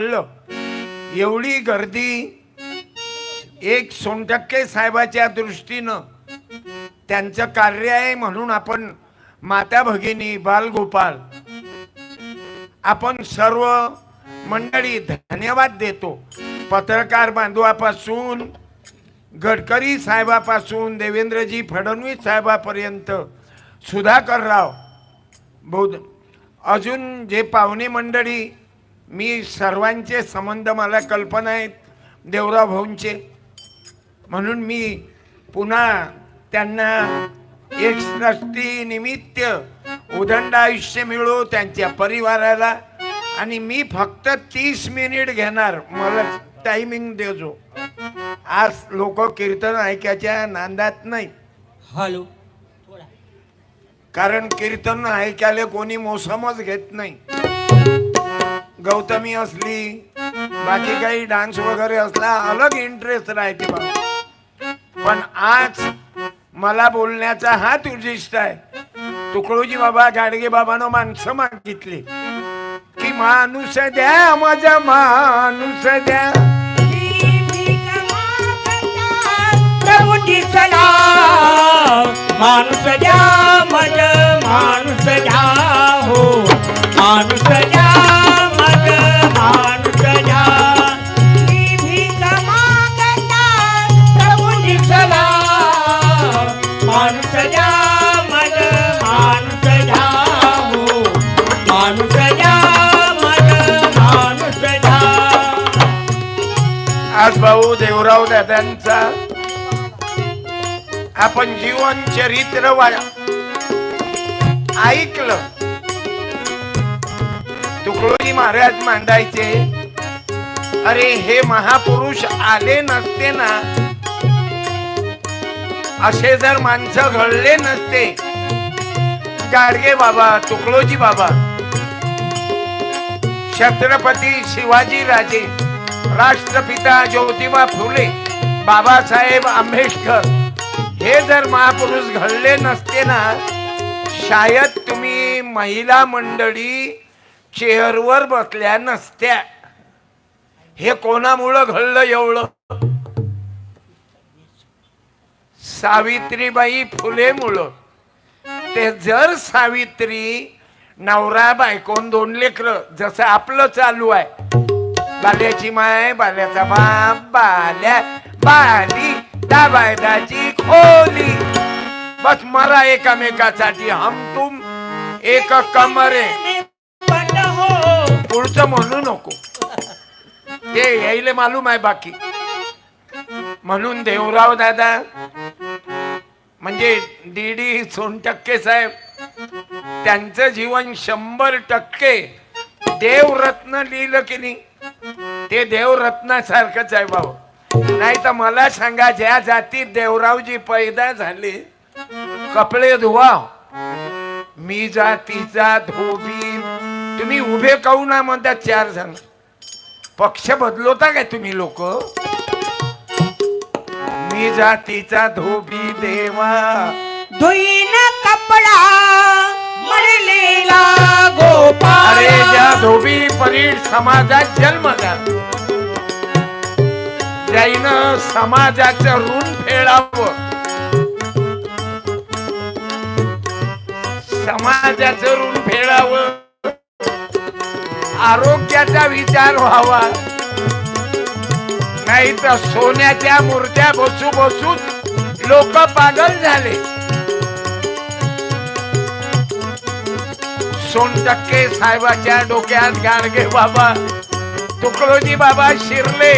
एवढी गर्दी एक सोनटक्के साहेबाच्या दृष्टीनं त्यांचं कार्य आहे म्हणून आपण माता भगिनी बालगोपाल आपण सर्व मंडळी धन्यवाद देतो. पत्रकार बांधवापासून गडकरी साहेबापासून देवेंद्रजी फडणवीस साहेबापर्यंत सुधाकरराव बौद्ध अजून जे पाहुणे मंडळी मी सर्वांचे संबंध मला कल्पना आहेत देवराव भाऊंचे. म्हणून मी पुन्हा त्यांना एक सृष्टी निमित्त उदंड आयुष्य मिळो त्यांच्या परिवाराला आणि मी फक्त तीस मिनिट घेणार मला टायमिंग देजो. आज लोक कीर्तन ऐकायच्या नांदात नाही. हॅलो. कारण कीर्तन ऐकायला कोणी मोसमच घेत नाही. गौतमी असली बाकी काही डान्स वगैरे असला अलग इंटरेस्ट राहते बाबा पण आज मला बोलण्याचा हाच उद्दिष्ट आहे. तुकडोजी बाबा गाडगे बाबानं माणसं मागितली. की माणूस द्या माझा माणूस द्या. माणूस द्या माझ माणूस द्या. हो माणूस द्या. आज भाऊ देवराव दादांचा आपण जीवन चरित्र ऐकलं. तुकडोजी महाराज मांडायचे. अरे हे महापुरुष आले नसते ना. असे जर माणसं घडले नसते. गाडगे बाबा तुकडोजी बाबा. छत्रपती शिवाजी राजे राष्ट्रपिता ज्योतिबा फुले बाबासाहेब आंबेडकर. हे जर महापुरुष घडले नसते ना शायद तुम्ही महिला मंडळी चेअरवर बसल्या नसत्या. हे कोणामुळं घडलं एवढं? सावित्रीबाई फुले फुलेमुळं. ते जर सावित्री नवरा बायकोन दोन लेकर जसं आपलं चालू आहे. बाल्याची माय बाल्याचा बाप बाल्या बाली दाबायदाची खोली. बस मरा एकामेकासाठी हम तुम एक कमरे. पुढचं म्हणू नको. ते यायले मालूम आहे बाकी. म्हणून देवराव दादा म्हणजे डी डी सोनटक्के साहेब त्यांचं जीवन शंभर टक्के देवरत्न लिहिलं की नाही ते देवरत्नासारखंच आहे भाऊ. नाही तर मला सांगा ज्या जातीत देवरावजी पैदा झाले कपडे धुवा. मी जातीचा धोबी तुम्ही उभे काहू ना म्हणतात चार जण? पक्ष बदलवता काय तुम्ही लोक? मी जातीचा धोबी देवा. धुईन कपडा मरलेला अरे ज्या धोबी परीड समाजात जन्म झाला ज्याईनं समाजाचं ऋण फेडावं. समाजाचं ऋण फेडावं. आरोग्याचा विचार व्हावा. नाही तर सोन्याच्या मूर्त्या बसू बसून लोक पागल झाले. सोनटक्के साहेबाच्या डोक्यात गाडगे बाबा. तुकडोजी बाबा शिरले.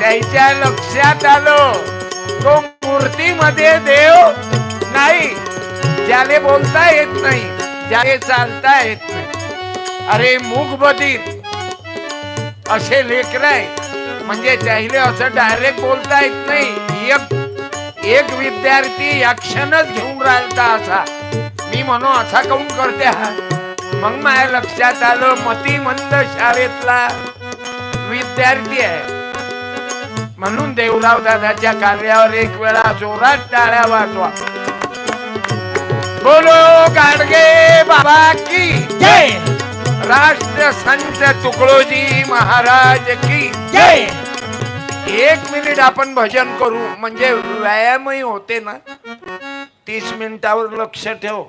त्याच्या लक्षात आलं तो मूर्तीमध्ये देव नाही. ज्याले बोलता येत नाही ज्याले चालता येत नाही. अरे मूग बधीर असे लेकर आहे. म्हणजे त्याहिले असं डायरेक्ट बोलता येत नाही. एक एक विद्यार्थी क्षणच घेऊन राहिलता असा. मी म्हणू असा काऊन करते हा? मग माझ्या लक्षात आलं मतिमंद शाळेतला विद्यार्थी आहे. म्हणून देवराव दादाच्या कार्यावर एक वेळा जोरात टाळ्या वाजवा. बोलो गाडगे बाबा की जय! राष्ट्र संत तुकडोजी महाराज की जय. एक मिनिट आपण भजन करू म्हणजे व्यायामही होते ना. तीस मिनिटावर लक्ष ठेव.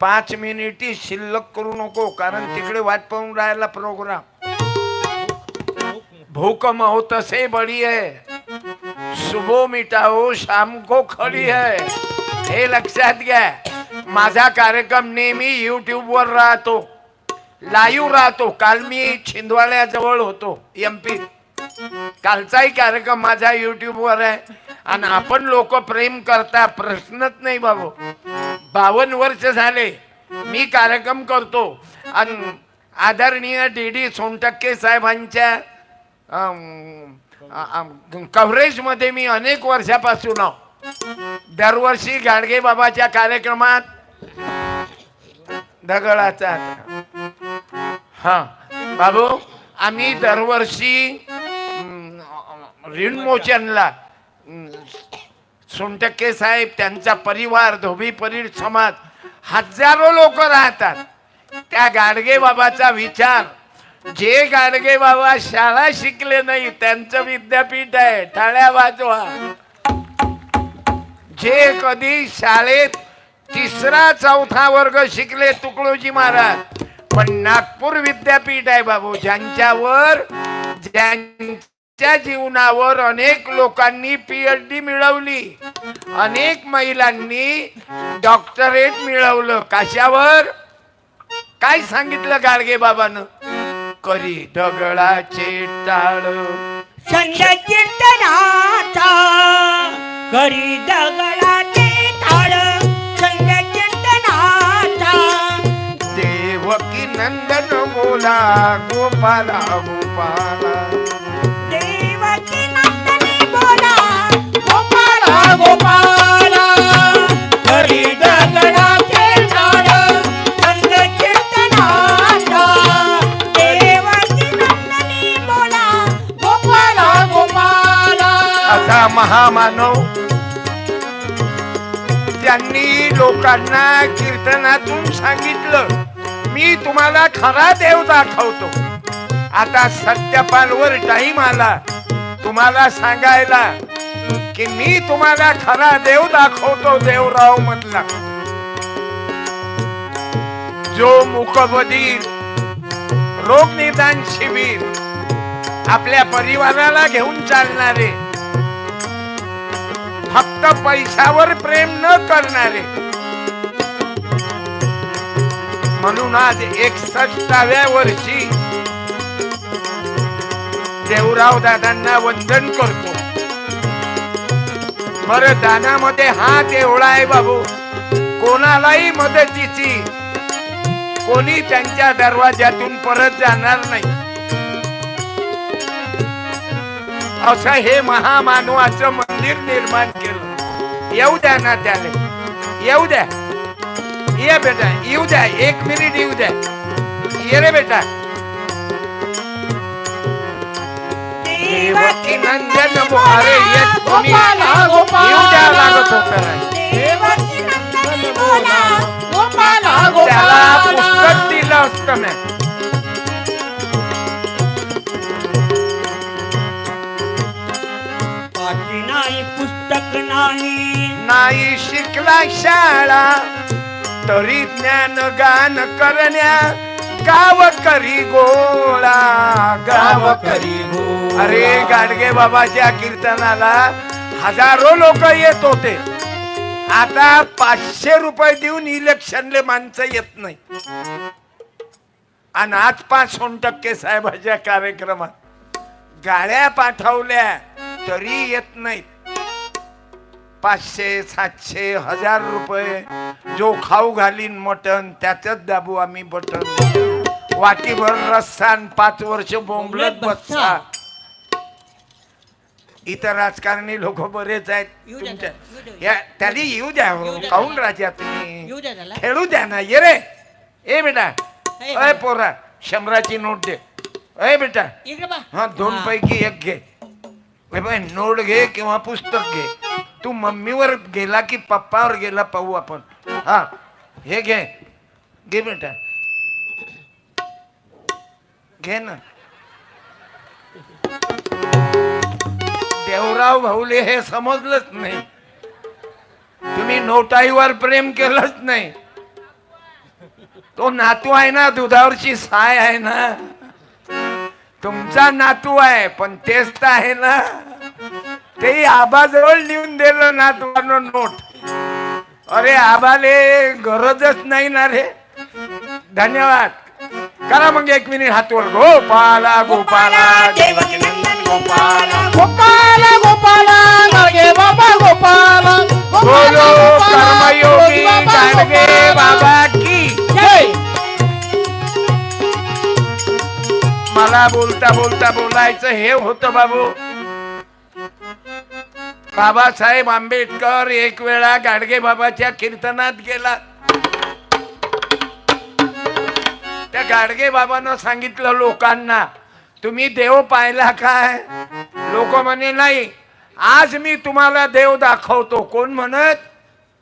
पाच मिनिटी शिल्लक करू नको कारण तिकडे वाट पाहून राहायला प्रोग्राम भूक महो तसे बडी आहे सुबो मिटाओ शाम को खडी आहे हे लक्षात घ्या. माझा कार्यक्रम नेहमी युट्यूब वर राहतो. लाईव्ह राहतो. काल मी छिंदवाड्याजवळ होतो एमपी कालचाही कार्यक्रम माझा युट्यूब वर आहे. आणि आपण लोक प्रेम करता प्रश्नच नाही बाबू. बावन्न वर्ष झाले मी कार्यक्रम करतो. आणि आदरणीय डी डी सोनटक्के साहेबांच्या कव्हरेजमध्ये मी अनेक वर्षापासून दरवर्षी गाडगे बाबाच्या कार्यक्रमात दगडाचा हा बाबू आम्ही दरवर्षी अं, ऋणमोचनला अं, सोनटक्के साहेब त्यांचा परिवार धोबी परीड समाज हजारो लोक राहतात. त्या गाडगे बाबाचा विचार जे गाडगे बाबा शाळा शिकले नाही त्यांचं विद्यापीठ आहे ठाळ्या वाजवा. जे कधी शाळेत तिसरा चौथा वर्ग शिकले तुकडोजी महाराज. पण नागपूर विद्यापीठ आहे बाबू ज्यांच्यावर ज्यांच्या जीवनावर अनेक लोकांनी पीएच डी मिळवली. अनेक महिलांनी डॉक्टरेट मिळवलं. कशावर? काय सांगितलं गाडगे बाबानं? करी दगडाचे टाळ. संत कीर्तनाचा करी दगडा गोपाला गोपाला. देवकी नंदनी बोला गोपाला गोपाला. करी दगडाचे थाळ संत कीर्तनाचा देवकी नंदनी बोला गोपाला गोपाला. असा महामानव त्यांनी लोकांना कीर्तनातून सांगितलं. मी तुम्हाला खरा देव दाखवतो. आता सत्यपालवर टाईम आला. तुम्हाला सांगायला की मी तुम्हाला खरा देव दाखवतो देवराव मधला. जो मुकबधीर रोग निदान शिबिर आपल्या परिवाराला घेऊन चालणारे फक्त पैशावर प्रेम न करणारे म्हणून आज एकसष्टाव्या वर्षी देवराव दादांना वंदन करतो. बर दानामध्ये हा देवळा आहे बाबू. कोणालाही मदतीची कोणी त्यांच्या दरवाज्यातून परत जाणार नाही. असं हे महामानवाचं मंदिर निर्माण केलं. येऊ द्या ना त्याने येऊ द्या. ये बेटा येऊ द्या एक मिनिट येऊ द्या. ये रे बेटा. देवकी नंदन अरे ये तुम्ही येऊ द्या लागत होत देवकी नंदनी बोला गोपाला त्याला गोपाला. पुस्तक दिलं असतं मी. पुस्तक नाही. नाही शिकला शाळा. तरी ज्ञान गान करण्या गाव करी गोळा गाव करी अरे गाडगे बाबाच्या कीर्तनाला हजारो लोक येत होते. आता पाचशे रुपये देऊन इलेक्शनले माणसं येत नाही. आणि आज पाच टक्के साहेबाच्या कार्यक्रमात गाड्या पाठवल्या तरी येत नाहीत. पाचशे सातशे हजार रुपये. जो खाऊ घालीन मटन त्याच दाबू आम्ही बटन वाटीभर आणि पाच वर्ष बोंबलत बसता. इतर राजकारणी लोक बरेच आहेत. तुमच्या येऊ द्या. या त्याला येऊ द्या हो. काहून राजा तुम्ही? खेळू द्या ना. ये रे. ए बेटा. अय. पोरा. शंभराची नोट दे. अय बेटा. हा दोन. पैकी एक घे. नोट घे किंवा पुस्तक घे. तू मम्मीवर गेला की पप्पावर गेला पाहू आपण. हा हे घे. घे बेटा. घे ना. देवराव भाऊले हे समजलंच नाही. तुम्ही नोटाईवर प्रेम केलंच नाही. तो नातू आहे ना दुधावरची साय आहे ना. तुमचा नातू आहे पण तेच तर आहे ना. आबाजवळ लिहून दिलं नातवानं नोट. अरे आबाले गरजच नाही ना रे. धन्यवाद. करा मग एक मिनिट हातवर. गोपाला गोपाला देवकी नंदन गोपाला. गोपाल गोपाल गाडगे बाबा गोपाल. बोलो कर्मयोगी गाडगे बाबा की. जय. मला बोलता बोलता बोलायचं हे होतं बाबू. बाबासाहेब आंबेडकर एक वेळा गाडगे बाबाच्या कीर्तनात गेला. त्या गाडगे बाबानं सांगितलं लोकांना तुम्ही देव पाहिला काय? लोक म्हणे नाही आज मी तुम्हाला देव दाखवतो. कोण म्हणत?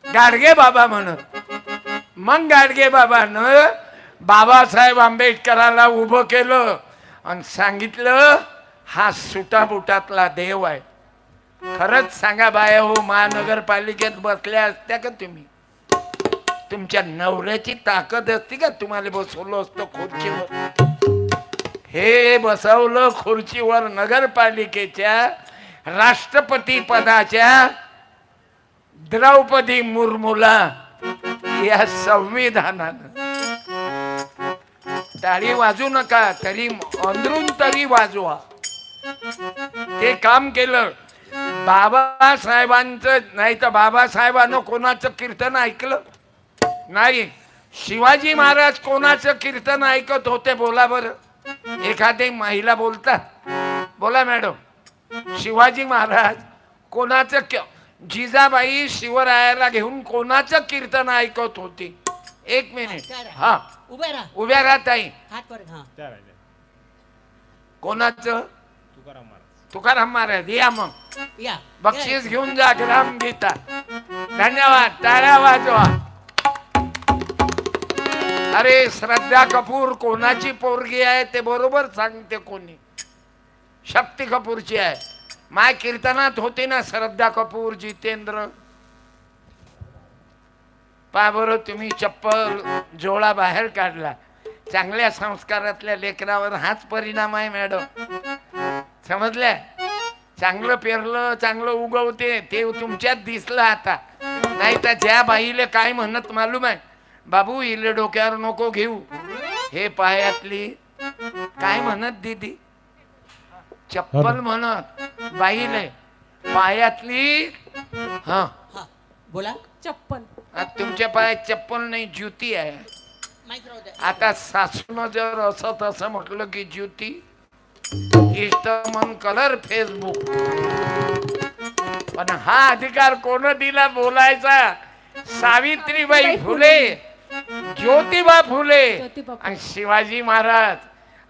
गाडगे बाबा म्हणत. मग गाडगे बाबानं बाबासाहेब आंबेडकराला उभं केलं आणि सांगितलं हा सुटाबुटातला देव आहे. खरंच सांगा बाया हो महानगरपालिकेत बसल्या असत्या का तुम्ही? तुमच्या नवऱ्याची ताकद असते का? तुम्हाला बसवलं असतं खुर्चीवर. हे बसवलं खुर्चीवर नगरपालिकेच्या राष्ट्रपती पदाच्या द्रौपदी मुर्मूला या संविधानानं. टाळी वाजू नका तरी अंदरून तरी वाजवा. ते काम केलं. बाबासाहेबांचं नाही तर बाबासाहेबांनं कोणाचं कीर्तन ऐकलं? नाही. शिवाजी महाराज कोणाचं कीर्तन ऐकत होते? बोला बरं. एखादी महिला बोलतात. बोला मॅडम. शिवाजी महाराज कोणाचं जिजाबाई शिवरायाला घेऊन कोणाचं कीर्तन ऐकत होती? एक मिनिट. हा. उभे राहा. उभ्या राहत हा. कोणाचं? तुकाराम महाराज या मग. या. बक्षीस घेऊन जा ग्राम गीता धन्यवाद टाळ्या वाजवा. अरे श्रद्धा कपूर कोणाची पोरगी आहे ते बरोबर सांगते कोणी. शक्ती कपूरची आहे. माय कीर्तनात होते ना श्रद्धा कपूर जितेंद्र. पा बरं तुम्ही चप्पल जोळा बाहेर काढला. चांगल्या संस्कारातल्या लेकरावर हाच परिणाम आहे मॅडम. समजल्या चांगलं पेरलं चांगलं उगवते ते तुमच्यात दिसलं आता. नाही तर ज्या बाईले काय म्हणत मालूम आहे? बाबू इले डोक्यावर नको घेऊ. हे पायातली काय म्हणत दीदी? चप्पल म्हणत बाईले पायातली हा. बोला. चप्पल. आता तुमच्या पायात चप्पल नाही ज्युती आहे. आता सासून जर असं तसं म्हटलं की ज्युती इष्ट मन कलर फेसबुक पण हा अधिकार कोण दिला बोलायचा? सावित्रीबाई फुले ज्योतिबा फुले. आणि शिवाजी महाराज.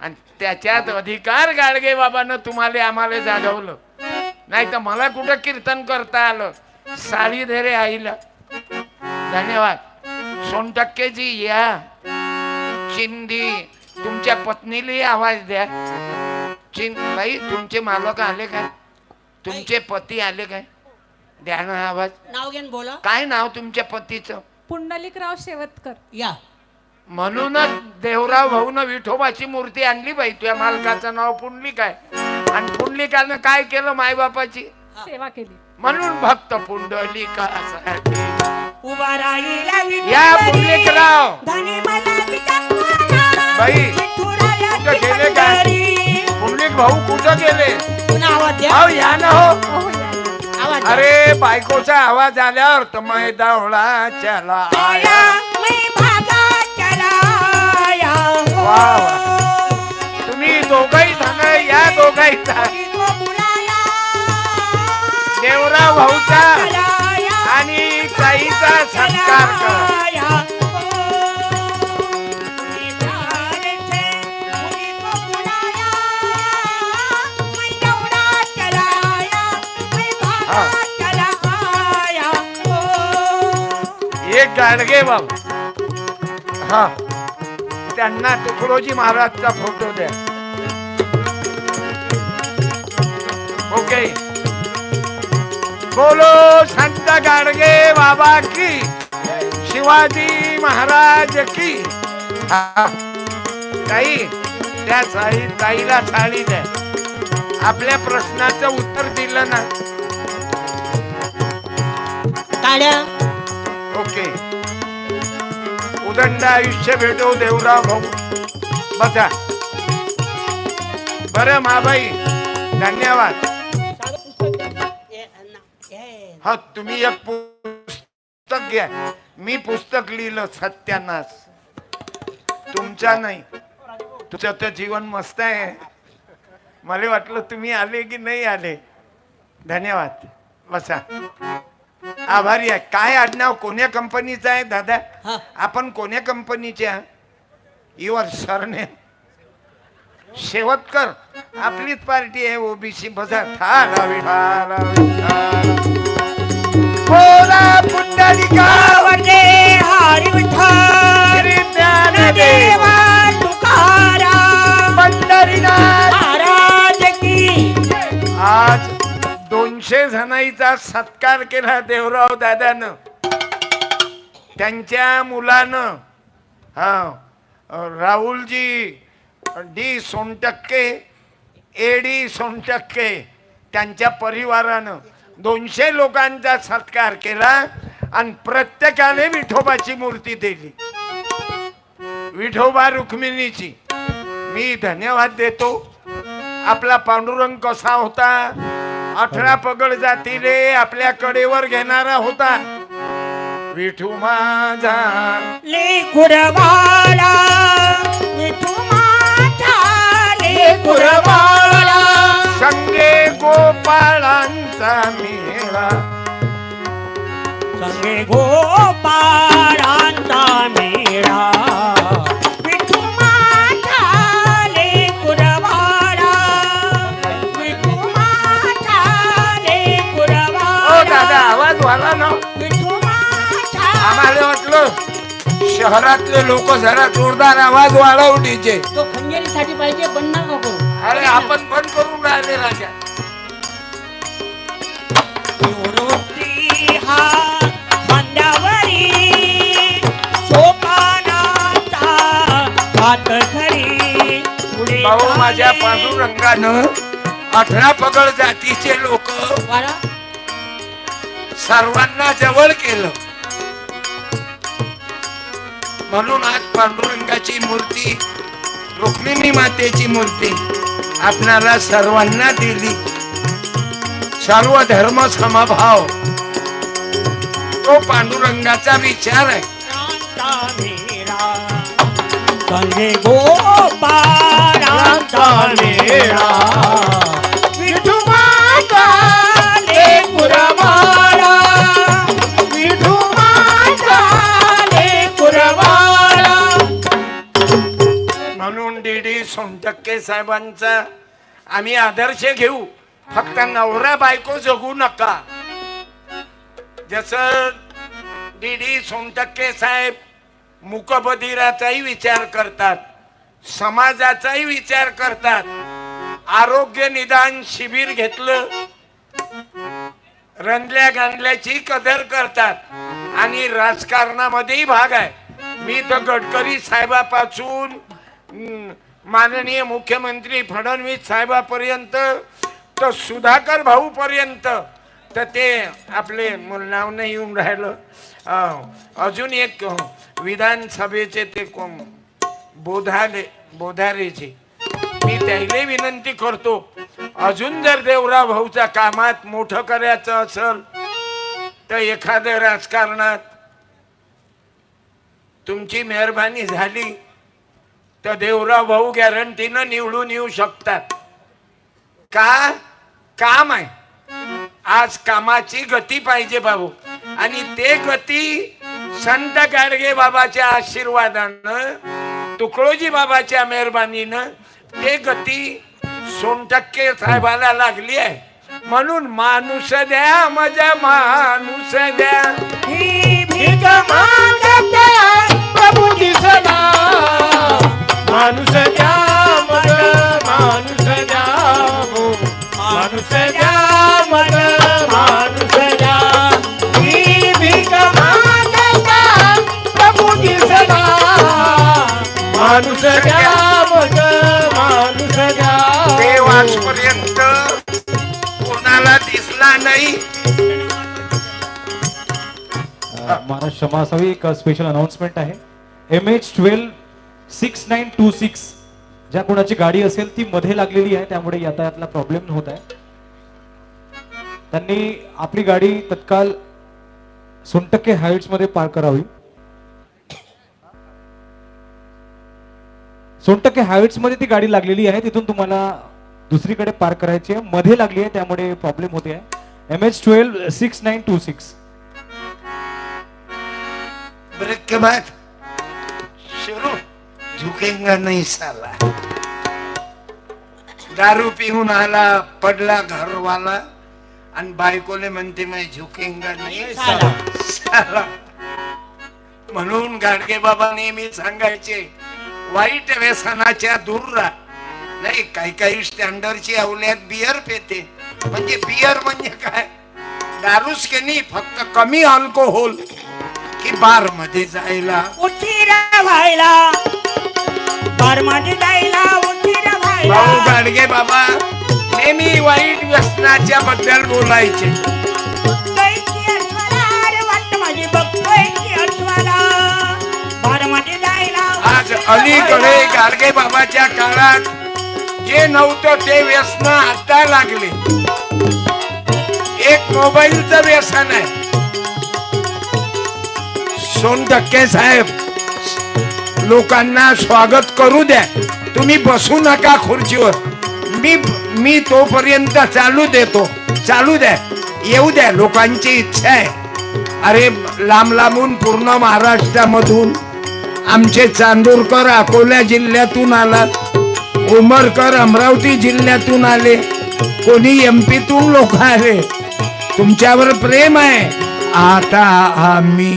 आणि त्याच्यात अधिकार गाडगे बाबानं तुम्हाला आम्हाला जागवलं. नाही तर मला कुठं कीर्तन करता आलं? साडी धरे आईला. धन्यवाद. सोनटक्केजी या. चिंदी तुमच्या पत्नीला आवाज द्या. चिं बाई तुमचे मालक आले काय? तुमचे पती आले काय? द्या ना आवाज. नाव घेऊन बोला. काय नाव तुमच्या पतीचं? पुंडलिकराव शेवतकर या. म्हणूनच देवराव भाऊन विठोबाची मूर्ती आणली बाई तुझ्या मालकाचं नाव पुंडलिक आहे. आणि पुंडलिकानं काय केलं मायबापाची? सेवा केली. म्हणून भक्त उभा राहिला या पुंडलिकराव. बाई गेले काय? पुंडलिक भाऊ कुठं गेले पुन्हा आवाज द्या अहो या ना हो हो, या. आवाज द्या. अरे बायकोचा आवाज आल्यावर तर मै दावळा चला आया. वा वा. तुम्ही दोघही जण या दोघही. देवराव भाऊचा. आणि ताईचा सत्कार करा हे गाडगे बाबा. हा. त्यांना तुकडोजी महाराजचा फोटो द्या. ओके. बोलो संत गाडगे बाबा की. शिवाजी महाराज की. ताई त्या साई ताईला साडी द्या. आपल्या प्रश्नाचं उत्तर दिलं ना. ओके. उदंड आयुष्य भेटो देवराव भाऊ. बसा बरं माबाई धन्यवाद. हा तुम्ही एक पुस्तक घ्या. मी पुस्तक लिहिलं सत्यानाश तुमच्या नाही. तुझं तर जीवन मस्त आहे. मला वाटलं तुम्ही आले की नाही आले. धन्यवाद. बसा. आभारी आहे. काय आडनाव कोण्या कंपनीचं आहे दादा? हा. आपण कोण्या कंपनीचे आहे? युअर सरने शेवटकर आपलीच पार्टी आहे ओबीसी बसा ठाला विठाला विठाला. बोला पुंडलिका. वंदे हरी विठ्ठल श्री ज्ञानदेव देवा तुकाराम. पंढरीनाथ. महाराज की. आज दोनशे जणांचा सत्कार केला देवराव दादानं. त्यांच्या मुलानं हा राहुलजी D Sontakke A D Sontakke त्यांच्या परिवारानं दोनशे लोकांचा सत्कार केला आणि प्रत्येकाने विठोबाची मूर्ती दिली. विठोबा रुक्मिणीची. मी धन्यवाद देतो. आपला पांडुरंग कसा होता? अठरा पगड जातीले आपल्या कडेवर घेणारा होता. विठू माझा. लेकुरवाला विठू माझा संगे गोपाळांचा मेळा. संगे गोपाळांचा मेळा. शहरातले लोक जरा जोरदार आवाज वाढव डीजे तो खंजेरीसाठी पाहिजे बंद नका करू. अरे आपण पण करून राहिले राजा? हा भाऊ माझ्या. पांडुरंगानं अठरा पगड जातीचे लोक सर्वांना जवळ केलं. म्हणून आज पांडुरंगाची मूर्ती रुक्मिणी मातेची मूर्ती आपणाला सर्वांना दिली. सर्व धर्म समभाव. तो पांडुरंगाचा विचार आहे. रांचा डी साहेबांचा आम्ही आदर्श घेऊ. फक्त नवरा बायको जगू नका. जस डी डी सोमटक्के साहेब मुकबधिराचाही विचार करतात समाजाचाही विचार करतात आरोग्य निदान शिबिर घेतलं रंजल्या गांधल्याची कदर करतात आणि राजकारणामध्येही भाग आहे. मी तर गडकरी साहेबापासून माननीय मुख्यमंत्री फडणवीस साहेबापर्यंत तर सुधाकर भाऊ पर्यंत तर ते आपले नाव नाही येऊन राहिलं. अजून एक विधानसभेचे ते कोण बोधाले बोधारेचे मी त्याला विनंती करतो अजून जर देवराव भाऊच्या कामात मोठं करायचं असेल तर एखाद्या राजकारणात तुमची मेहरबानी झाली तर देवराव भाऊ गॅरंटीनं निवडून येऊ शकतात. का? काम आहे. आज कामाची गती पाहिजे भाऊ. आणि ते गती संत गाडगे बाबाच्या आशीर्वादानं तुकडोजी बाबाच्या मेहरबानीनं ते गती सोनटक्के साहेबाला लागली आहे. म्हणून माणूस द्या मजा माणूस द्या. ही भीक माणूस द्या मग माणूस द्या हो माणूस द्या मग माणूस द्या मी भीक मागता प्रभू दिसला माणूस द्या मग माणूस द्या कोणाला दिसला नाही. महाराष्ट्र समासावी एक स्पेशल अनाउन्समेंट आहे. M H twelve six nine two six. ज्या कोणाची गाडी असेल ती मध्ये लागलेली आहे त्यामुळे यातायातला प्रॉब्लेम होत आहे. त्यांनी आपली गाडी तत्काल सोनटक्के हाईट्समध्ये पार्क करावी. सोनटक्के हाईट्समध्ये ती गाडी लागलेली आहे तिथून तुम्हाला दुसरीकडे पार्क करायची आहे. मध्ये लागली आहे त्यामुळे प्रॉब्लेम होते. आहे M H twelve six nine two six. Break के बाद झुकेंगा नहीं साला. दारू पिऊन आला पडला घरवाला आणि बायकोले म्हणते मैं झुकेंगा नाही साला. साला. म्हणून गाडगे बाबा नेहमी सांगायचे वाईट व्यसनाच्या दूर राहा. नाही काही काही स्टँडर्डची अवल्यात बियर पेते. म्हणजे बियर म्हणजे काय? दारूच के नाही फक्त कमी अल्कोहोल की बारमध्ये जायला? उशिरा व्हायला बारमध्ये जायला उशिरा भाऊ व्हायला गाडगे बाबा नेहमी वाईट व्यसनाच्या बद्दल बोलायचे. बघतोयची अस्वला, अरे वाट माझी बघतोयची अस्वला. बारमध्ये जायला आज अलीकडे. गाडगे बाबाच्या काळात जे नव्हतं ते व्यसन आता लागले. एक मोबाईलचं व्यसन आहे. सोन टक्के साहेब. लोकांना स्वागत करू द्या. तुम्ही बसू नका खुर्चीवर. मी मी तोपर्यंत चालू देतो. चालू द्या. येऊ द्या. लोकांची इच्छा आहे. अरे लांब लांबून पूर्ण महाराष्ट्रामधून आमचे चांदूरकर अकोला जिल्ह्यातून आलात. उमरकर अमरावती जिल्ह्यातून आले. कोणी एम पीतून लोक आले. तुमच्यावर प्रेम आहे. आता आम्ही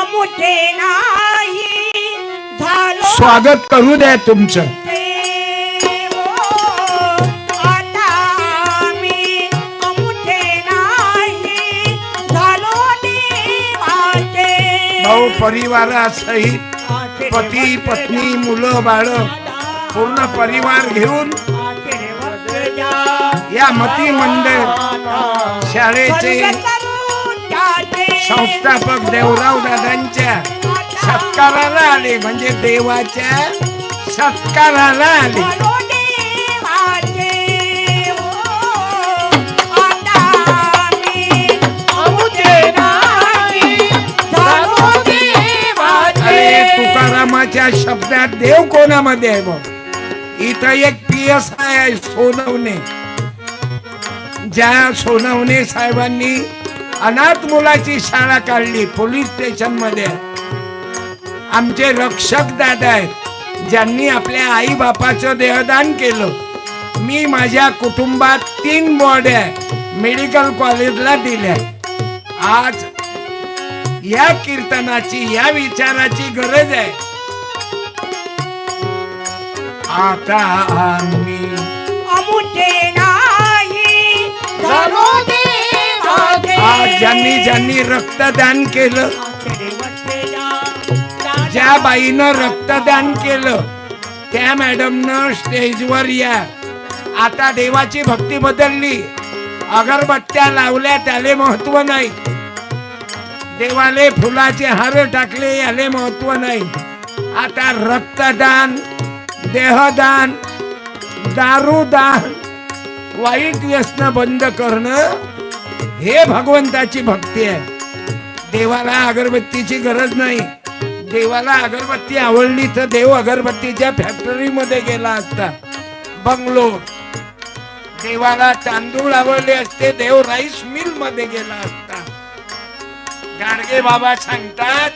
अमुठे नाही झालो स्वागत करू द्या तुमचं. भाऊ परिवारासहित पती पत्नी मुलं बाळ पूर्ण परिवार घेऊन. या मती मंडळ शाळेचे. संस्थापक देवराव दादांच्या सत्काराला आले. म्हणजे देवाच्या सत्काराला आले. तुकारामाच्या शब्दात देव कोणामध्ये आहे बघ? इथं एक पी एस आय आहे सोनवणे. ज्या सोनवणे साहेबांनी अनाथ मुलाची शाळा काढली पोलीस स्टेशनमध्ये. आमचे रक्षक दादा आहेत ज्यांनी आपल्या आई बापाचं देहदान केलं. मी माझ्या कुटुंबात तीन बॉड्या मेडिकल कॉलेजला दिल्या. आज या कीर्तनाची या विचाराची गरज आहे. आता आम्ही ज्यांनी ज्यांनी रक्तदान केलं ज्या बाईनं रक्तदान केलं त्या मॅडमनं स्टेजवर या. आता देवाची भक्ती बदलली. अगरबत्त्या लावल्या त्याले महत्त्व नाही. देवाले फुलाचे हार टाकले याले महत्त्व नाही. आता रक्तदान देहदान दारूदान वाईट व्यसन बंद करणं हे भगवंताची भक्ती आहे. देवाला अगरबत्तीची गरज नाही. देवाला अगरबत्ती आवडली तर देव अगरबत्तीच्या फॅक्टरीमध्ये गेला असता. बंगलोर देवाला तांदूळ आवडले असते देव राईस मिलमध्ये गेला असता. गाडगे बाबा सांगतात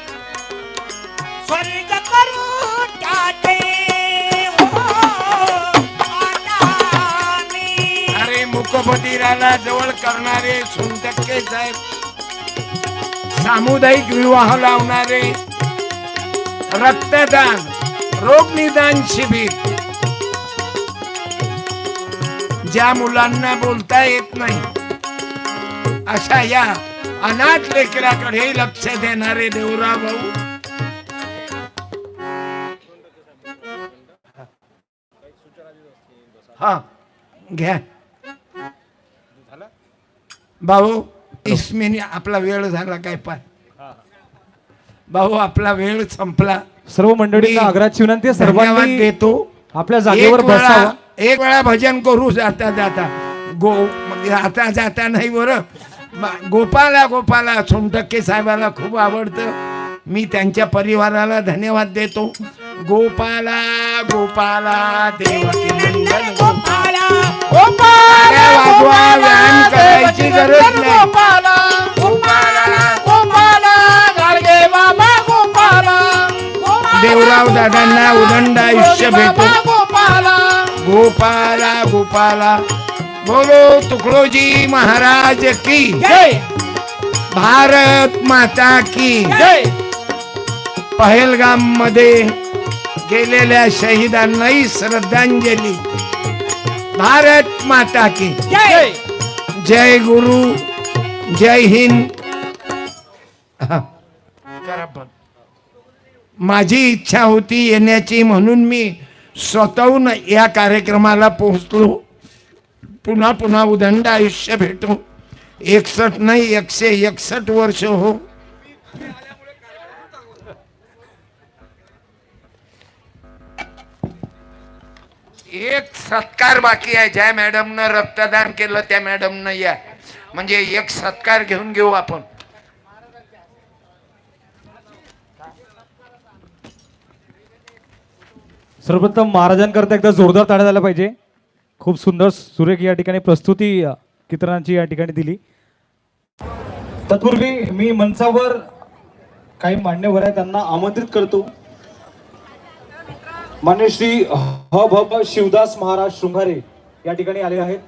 स्वर्ग करू मुकबधीराला जवळ करणारे सोनटक्के साहेब सामुदायिक विवाह लावणारे रक्तदान रोग निदान शिबिर ज्या मुलांना बोलता येत नाही अशा या अनाथ लेकराकडे लक्ष देणारे देवराव भाऊ. हा. घ्या. भाऊ इसमेनी आपला वेळ झाला काय पाय भाऊ आपला वेळ संपला. सर्व मंडळींना मी आग्रहाची विनंती आहे धन्यवाद सर्वांनी देतो. आपल्या जागेवर एक वेळा- बसावं. एक वेळा भजन करू जाता जाता. गो जाता जाता नाही बरं. गोपाला गोपाला सोनटक्के साहेबाला खूप आवडतं. मी त्यांच्या परिवाराला धन्यवाद देतो. गोपाला गोपाला देवकी मंगल गोपाला वाजवा. दादांना उदंड आयुष्य भेटो गोपाला. गोपाला बोलो तुकडोजी महाराज की. भारत माता की. पहलगाममध्ये गेलेल्या शहीदांनाही श्रद्धांजली. भारत माता की. जय. गुरु जय हिंद. करा. माझी इच्छा होती येण्याची म्हणून मी स्वतःहून या कार्यक्रमाला पोहोचलो. पुन्हा पुन्हा उदंड आयुष्य भेटो. एकसठ नाही एकशे एकसठ वर्ष हो. एक सत्कार बाकी आहे. ज्या मॅडमनं रक्तदान केलं त्या मॅडमनं या. म्हणजे एक सत्कार घेऊन घेऊ आपण. सर्वप्रथम महाराजांकरता एकदा जोरदार ताळ्या झाला पाहिजे. खूप सुंदर सुरेख या ठिकाणी प्रस्तुती अ, कीर्तनाची या ठिकाणी दिली. तत्पूर्वी मी मंचावर काही मान्यवर आहे त्यांना आमंत्रित करतो. मान्य श्री ह भ शिवदास महाराज शृंगारे या ठिकाणी आले आहेत.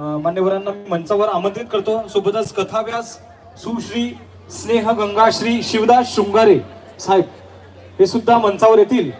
मान्यवरांना मी मंचावर आमंत्रित करतो. सोबतच कथाव्यास सुश्री स्नेह गंगाश्री शिवदास शृंगारे साहेब हे सुद्धा मंचावर येतील.